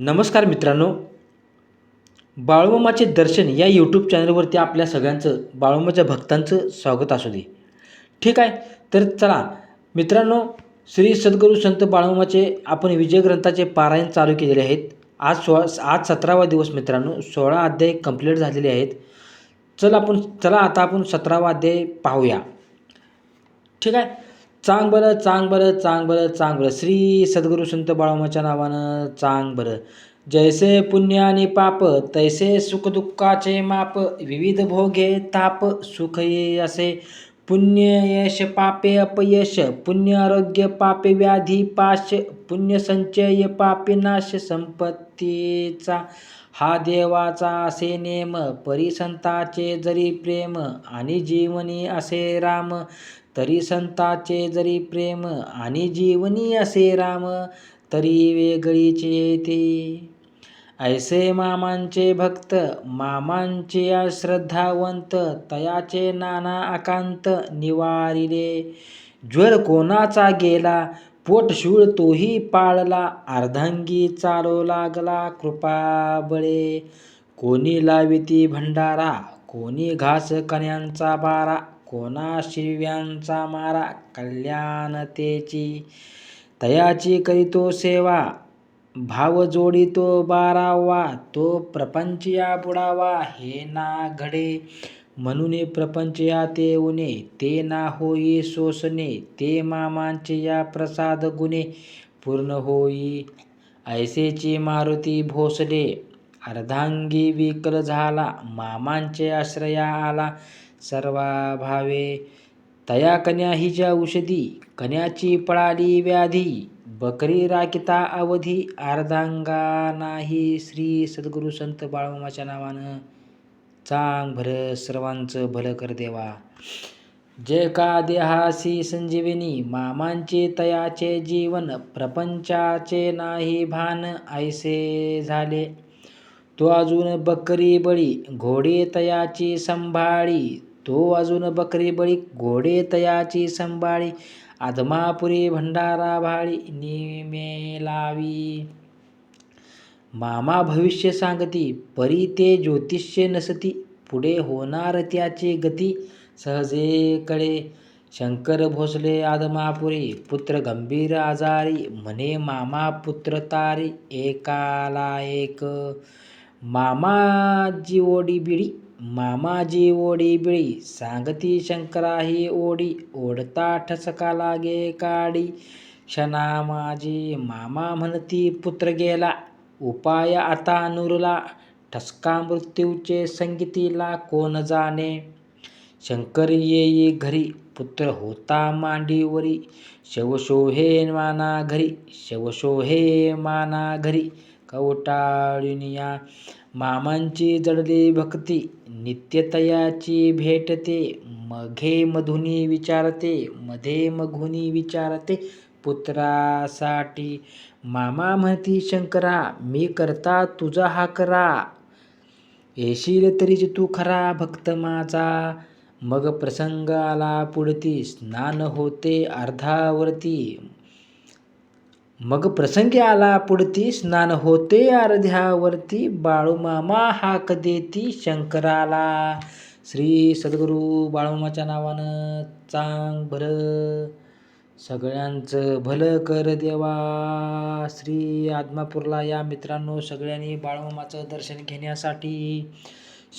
नमस्कार मित्रांनो. बाळूमामाचे दर्शन या यूट्यूब चॅनलवरती आपल्या सगळ्यांचं बाळूमाच्या भक्तांचं स्वागत असू दे. ठीक आहे तर चला. मित्रांनो श्री सद्गुरू संत बाळूमाचे आपण विजय ग्रंथाचे पारायण चालू केलेले आहेत. आज सोळा आज सतरावा दिवस मित्रांनो सोळा अध्याय कंप्लीट झालेले आहेत. चल आपण चला आता आपण सतरावा अध्याय पाहूया. ठीक आहे चांग बरं चांग बरं चांग बरं चांग बरं श्री सद्गुरू संत बाळूमाच्या नावानं चांग बरं जैसे पुण्य आणि पाप तैसे सुखदुःखाचे माप. विविध भोगे ताप सुख ये असे. पुण्य यश पापे अपयश. पुण्य आरोग्य पापे व्याधी पाश. पुण्य संचय पापे नाश संपत्तीचा. हा देवाचा असे नेम परिसंताचे जरी प्रेम आणि जीवनी असे राम तरी संताचे जरी प्रेम आणि जीवनी असे राम तरी वेगळीचे ते. ऐसे मामांचे भक्त मामांचे श्रद्धावंत तयाचे नाना आकांत निवारिले. ज्वर कोणाचा गेला पोट शूळ तोही पाळला अर्धांगी चालू लागला कृपा बळे. कोणी लाविती भंडारा कोणी घास कण्यांचा बारा कोणा शिव्यांचा मारा कल्याणतेची तयाची करीतो सेवा. भाव जोडितो बारावा तो प्रपंच या बुडावा हे ना घडे. म्हणून प्रपंच या ते उने ते ना होई सोसणे ते मामांचे या प्रसाद गुणे पूर्ण होई. ऐसेची मारुती भोसले अर्धांगी विकल झाला मामांचे आश्रया आला सर्वा भावे तया कन्या हिच्या औषधी कन्याची पळाली व्याधी बकरी राखिता अवधी अर्धांगा नाही श्री सद्गुरू संत बाळूमाच्या नावानं. चांग भर सर्वांचं भलं कर देवा. जय का देहासी संजीवनी मामांचे तयाचे जीवन प्रपंचाचे नाही भान ऐसे झाले. तो अजून बकरी बळी घोडे तयाची संभाळी. तो अजून बकरी बळी घोडे तयाची संभाळी. आदमापुरी भंडारा भाळी निमे लावी. मामा भविष्य सांगती परी ते ज्योतिष्य नसती पुढे होणार त्याची गती सहजे कळे शंकर भोसले आदमापुरी पुत्र गंभीर आजारी म्हणे मामा पुत्र तारी एकाला एक. मामाजी ओडी बिडी मामाजी ओडी बिळी सांगती शंकरा ही ओढी ओढता ठसका लागे काडी. क्षणा माझी मामा म्हणती पुत्र गेला उपाय आता नुरला ठसका मृत्यूचे संगीतीला कोण जाणे? शंकर येई घरी पुत्र होता मांडीवरी. शवशोहे माना घरी शवशोहे माना घरी. कवटाळुनिया मामांची जडली भक्ती नित्यतयाची भेटते. मघे मधुनी विचारते मधे मघुनी विचारते. पुत्रासाठी. मामा म्हणती शंकरा मी करता तुझा हा करा. येशील तरीच तू खरा भक्त माझा. मग प्रसंग आला पुढती स्नान होते अर्धावरती. मग प्रसंगी आला पुढती स्नान होते अर्ध्यावरती. बाळूमामा हाक देती शंकराला. श्री सद्गुरू बाळूमाच्या नावानं चांग भरं. सगळ्यांचं भलं कर देवा. श्री आदमापूरला या मित्रांनो सगळ्यांनी बाळमामाचं दर्शन घेण्यासाठी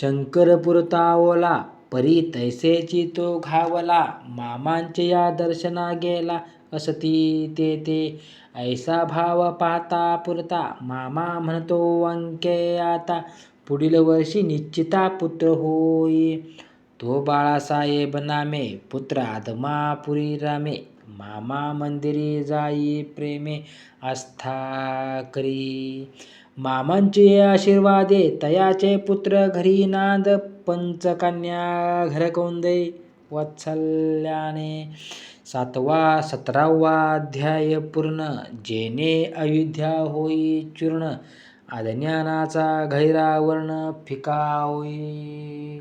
शंकरपूर तावला परी तैसेची तो घावला मामांचे या दर्शना गेला असती ते ते. ऐसा भाव पाहता पुरता मामा म्हणतो अंके आता पुढील वर्षी निश्चिता पुत्र होई. तो बाळासाहेब नामे पुत्र आदमापुरी रामे. मामा मंदिरी जाई प्रेमे आस्था करी. मामांचे आशीर्वादे तयाचे पुत्र घरी नांद पंचकन्या घर कोंदे वात्सल्याने सातवा सतरावा अध्याय पूर्ण. जेने अयोध्या होई चूर्ण अज्ञानाचा घैरावर्ण फिका होई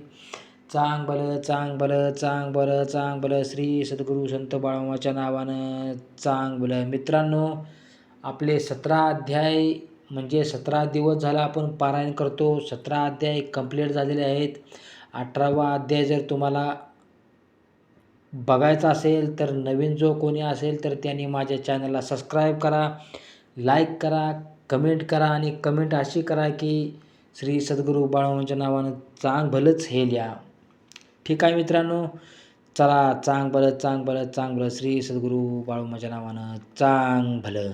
चांग बल चांग बल चांग बल चांग बल. श्री सद्गुरू संत बाळमाच्या नावानं चांग बल. मित्रांनो आपले सतरा अध्याय म्हणजे सतरा दिवस झाला आपण पारायण करतो. सतरा अध्याय कंप्लीट झालेले आहेत. अठरावा अध्याय जर तुम्हाला बघायचा असेल तर नवीन जो कोणी असेल तर त्यांनी माझ्या चॅनलला सबस्क्राईब करा लाईक करा कमेंट करा आणि कमेंट अशी करा की श्री सद्गुरू बाळामांच्या नावानं चांग भलंच हे लिहा. ठीक आहे मित्रांनो. चला चांग भलं चांग भलं चांग भलं श्री सद्गुरू बाळूमाच्या नावानं चांग भलं